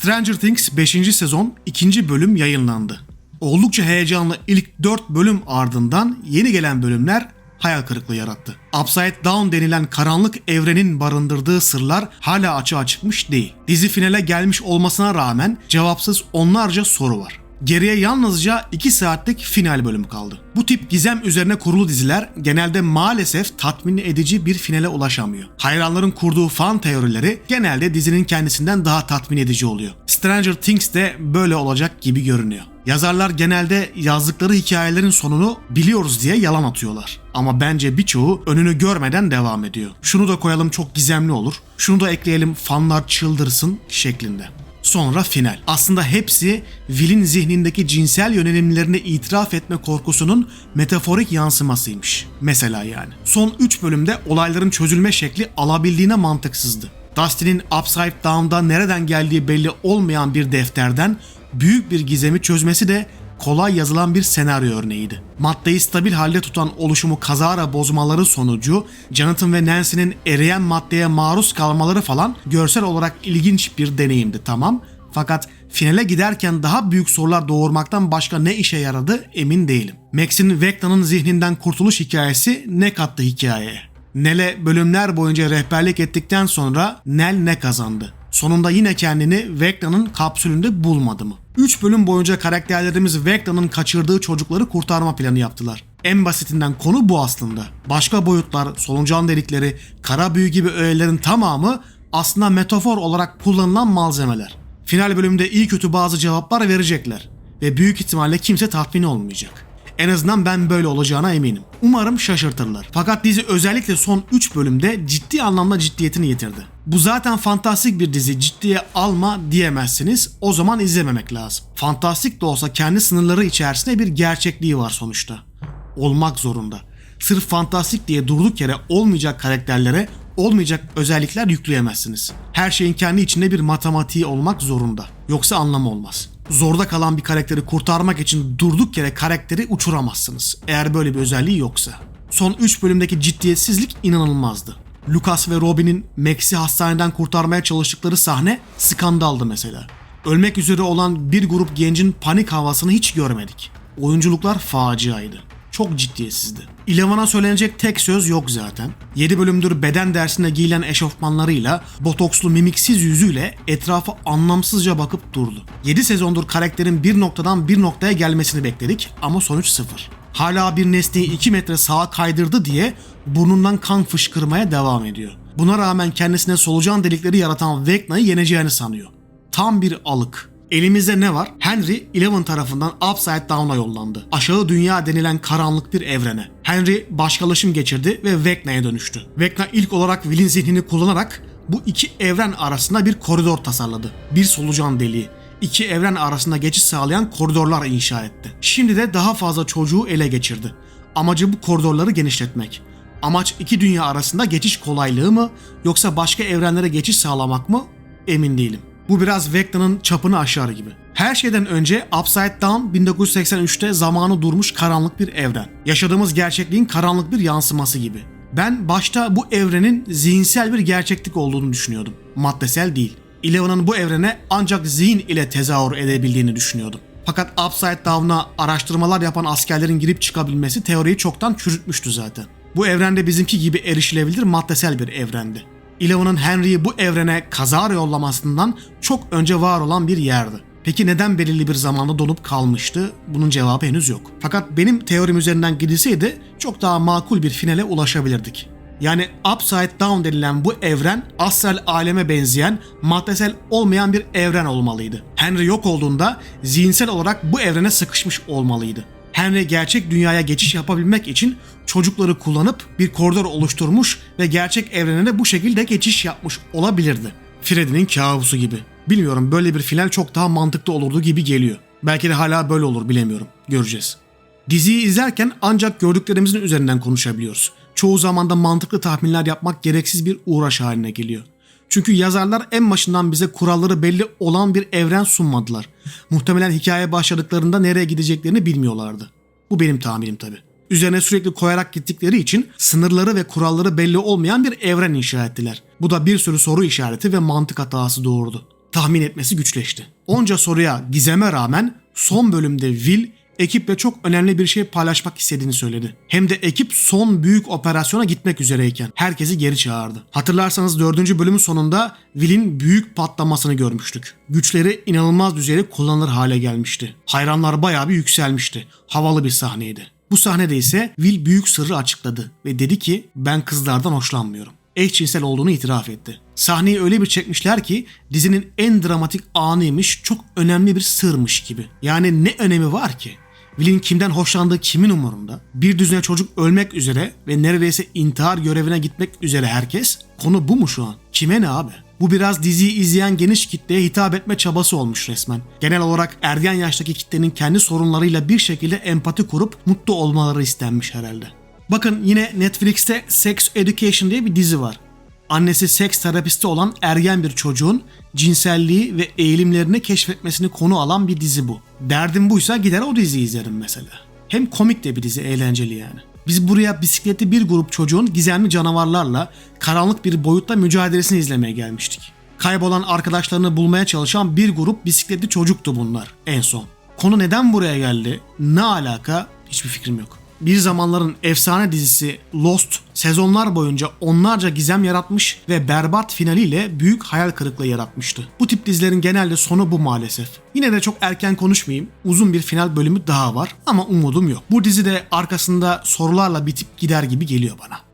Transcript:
Stranger Things 5. sezon 2. bölüm yayınlandı. Oldukça heyecanlı ilk 4 bölüm ardından yeni gelen bölümler hayal kırıklığı yarattı. Upside Down denilen karanlık evrenin barındırdığı sırlar hala açığa çıkmış değil. Dizi finale gelmiş olmasına rağmen cevapsız onlarca soru var. Geriye yalnızca 2 saatlik final bölümü kaldı. Bu tip gizem üzerine kurulu diziler genelde maalesef tatmin edici bir finale ulaşamıyor. Hayranların kurduğu fan teorileri genelde dizinin kendisinden daha tatmin edici oluyor. Stranger Things de böyle olacak gibi görünüyor. Yazarlar genelde yazdıkları hikayelerin sonunu biliyoruz diye yalan atıyorlar. Ama bence birçoğu önünü görmeden devam ediyor. Şunu da koyalım çok gizemli olur. Şunu da ekleyelim fanlar çıldırsın şeklinde. Sonra final. Aslında hepsi Will'in zihnindeki cinsel yönelimlerini itiraf etme korkusunun metaforik yansımasıymış. Mesela yani. Son 3 bölümde olayların çözülme şekli alabildiğine mantıksızdı. Dustin'in Upside Down'da nereden geldiği belli olmayan bir defterden büyük bir gizemi çözmesi de kolay yazılan bir senaryo örneğiydi. Maddeyi stabil halde tutan oluşumu kazara bozmaları sonucu Jonathan ve Nancy'nin eriyen maddeye maruz kalmaları falan görsel olarak ilginç bir deneyimdi tamam. Fakat finale giderken daha büyük sorular doğurmaktan başka ne işe yaradı emin değilim. Max'in Vecna'nın zihninden kurtuluş hikayesi ne kattı hikayeye? Nel'e bölümler boyunca rehberlik ettikten sonra Nel ne kazandı? Sonunda yine kendini Vecna'nın kapsülünde bulmadı mı? 3 bölüm boyunca karakterlerimiz Vecna'nın kaçırdığı çocukları kurtarma planı yaptılar. En basitinden konu bu aslında. Başka boyutlar, soluncan delikleri, kara büyü gibi öğelerin tamamı aslında metafor olarak kullanılan malzemeler. Final bölümde iyi kötü bazı cevaplar verecekler ve büyük ihtimalle kimse tatmin olmayacak. En azından ben böyle olacağına eminim. Umarım şaşırtırlar. Fakat dizi özellikle son 3 bölümde ciddi anlamda ciddiyetini yitirdi. Bu zaten fantastik bir dizi ciddiye alma diyemezsiniz. O zaman izlememek lazım. Fantastik de olsa kendi sınırları içerisinde bir gerçekliği var sonuçta. Olmak zorunda. Sırf fantastik diye durduk yere olmayacak karakterlere olmayacak özellikler yükleyemezsiniz. Her şeyin kendi içinde bir matematiği olmak zorunda. Yoksa anlamı olmaz zorda kalan bir karakteri kurtarmak için durduk yere karakteri uçuramazsınız. Eğer böyle bir özelliği yoksa. Son 3 bölümdeki ciddiyetsizlik inanılmazdı. Lucas ve Robin'in Max'i hastaneden kurtarmaya çalıştıkları sahne skandaldı mesela. Ölmek üzere olan bir grup gencin panik havasını hiç görmedik. Oyunculuklar faciaydı. Çok ciddiyetsizdi. Eleven'a söylenecek tek söz yok zaten. 7 bölümdür beden dersinde giyilen eşofmanlarıyla, botokslu mimiksiz yüzüyle etrafa anlamsızca bakıp durdu. 7 sezondur karakterin bir noktadan bir noktaya gelmesini bekledik ama sonuç sıfır. Hala bir nesneyi 2 metre sağa kaydırdı diye burnundan kan fışkırmaya devam ediyor. Buna rağmen kendisine solucan delikleri yaratan Vecna'yı yeneceğini sanıyor. Tam bir alık. Elimizde ne var? Henry Eleven tarafından Upside Down'a yollandı. Aşağı dünya denilen karanlık bir evrene. Henry başkalaşım geçirdi ve Vecna'ya dönüştü. Vecna ilk olarak Will'in zihnini kullanarak bu iki evren arasında bir koridor tasarladı. Bir solucan deliği. İki evren arasında geçiş sağlayan koridorlar inşa etti. Şimdi de daha fazla çocuğu ele geçirdi. Amacı bu koridorları genişletmek. Amaç iki dünya arasında geçiş kolaylığı mı yoksa başka evrenlere geçiş sağlamak mı? Emin değilim. Bu biraz Vecna'nın çapını aşar gibi. Her şeyden önce Upside Down 1983'te zamanı durmuş karanlık bir evren. Yaşadığımız gerçekliğin karanlık bir yansıması gibi. Ben başta bu evrenin zihinsel bir gerçeklik olduğunu düşünüyordum. Maddesel değil. Eleven'ın bu evrene ancak zihin ile tezahür edebildiğini düşünüyordum. Fakat Upside Down'a araştırmalar yapan askerlerin girip çıkabilmesi teoriyi çoktan çürütmüştü zaten. Bu evrende bizimki gibi erişilebilir maddesel bir evrendi. Eleven'ın Henry'i bu evrene kazara yollamasından çok önce var olan bir yerdi. Peki neden belirli bir zamanda donup kalmıştı? Bunun cevabı henüz yok. Fakat benim teorim üzerinden gidilseydi çok daha makul bir finale ulaşabilirdik. Yani Upside Down denilen bu evren astral aleme benzeyen, maddesel olmayan bir evren olmalıydı. Henry yok olduğunda zihinsel olarak bu evrene sıkışmış olmalıydı. Henry gerçek dünyaya geçiş yapabilmek için çocukları kullanıp bir koridor oluşturmuş ve gerçek evrene de bu şekilde geçiş yapmış olabilirdi. Freddy'nin kabusu gibi. Bilmiyorum böyle bir final çok daha mantıklı olurdu gibi geliyor. Belki de hala böyle olur bilemiyorum. Göreceğiz. Diziyi izlerken ancak gördüklerimizin üzerinden konuşabiliyoruz. Çoğu zaman da mantıklı tahminler yapmak gereksiz bir uğraş haline geliyor. Çünkü yazarlar en başından bize kuralları belli olan bir evren sunmadılar. Muhtemelen hikaye başladıklarında nereye gideceklerini bilmiyorlardı. Bu benim tahminim tabi. Üzerine sürekli koyarak gittikleri için sınırları ve kuralları belli olmayan bir evren inşa ettiler. Bu da bir sürü soru işareti ve mantık hatası doğurdu. tahmin etmesi güçleşti. Onca soruya, gizeme rağmen son bölümde Will ekiple çok önemli bir şey paylaşmak istediğini söyledi. Hem de ekip son büyük operasyona gitmek üzereyken herkesi geri çağırdı. Hatırlarsanız 4. bölümün sonunda Will'in büyük patlamasını görmüştük. Güçleri inanılmaz düzeyde kullanılır hale gelmişti. Hayranlar bayağı bir yükselmişti. Havalı bir sahneydi. Bu sahnede ise Will büyük sırrı açıkladı ve dedi ki ben kızlardan hoşlanmıyorum eşcinsel olduğunu itiraf etti. Sahneyi öyle bir çekmişler ki dizinin en dramatik anıymış, çok önemli bir sırmış gibi. Yani ne önemi var ki? Will'in kimden hoşlandığı kimin umurunda? Bir düzine çocuk ölmek üzere ve neredeyse intihar görevine gitmek üzere herkes. Konu bu mu şu an? Kime ne abi? Bu biraz diziyi izleyen geniş kitleye hitap etme çabası olmuş resmen. Genel olarak ergen yaştaki kitlenin kendi sorunlarıyla bir şekilde empati kurup mutlu olmaları istenmiş herhalde. Bakın yine Netflix'te Sex Education diye bir dizi var. Annesi seks terapisti olan ergen bir çocuğun cinselliği ve eğilimlerini keşfetmesini konu alan bir dizi bu. Derdim buysa gider o diziyi izlerim mesela. Hem komik de bir dizi, eğlenceli yani. Biz buraya bisikletli bir grup çocuğun gizemli canavarlarla karanlık bir boyutta mücadelesini izlemeye gelmiştik. Kaybolan arkadaşlarını bulmaya çalışan bir grup bisikletli çocuktu bunlar en son. Konu neden buraya geldi? Ne alaka? Hiçbir fikrim yok bir zamanların efsane dizisi Lost sezonlar boyunca onlarca gizem yaratmış ve berbat finaliyle büyük hayal kırıklığı yaratmıştı. Bu tip dizilerin genelde sonu bu maalesef. Yine de çok erken konuşmayayım. Uzun bir final bölümü daha var ama umudum yok. Bu dizi de arkasında sorularla bitip gider gibi geliyor bana.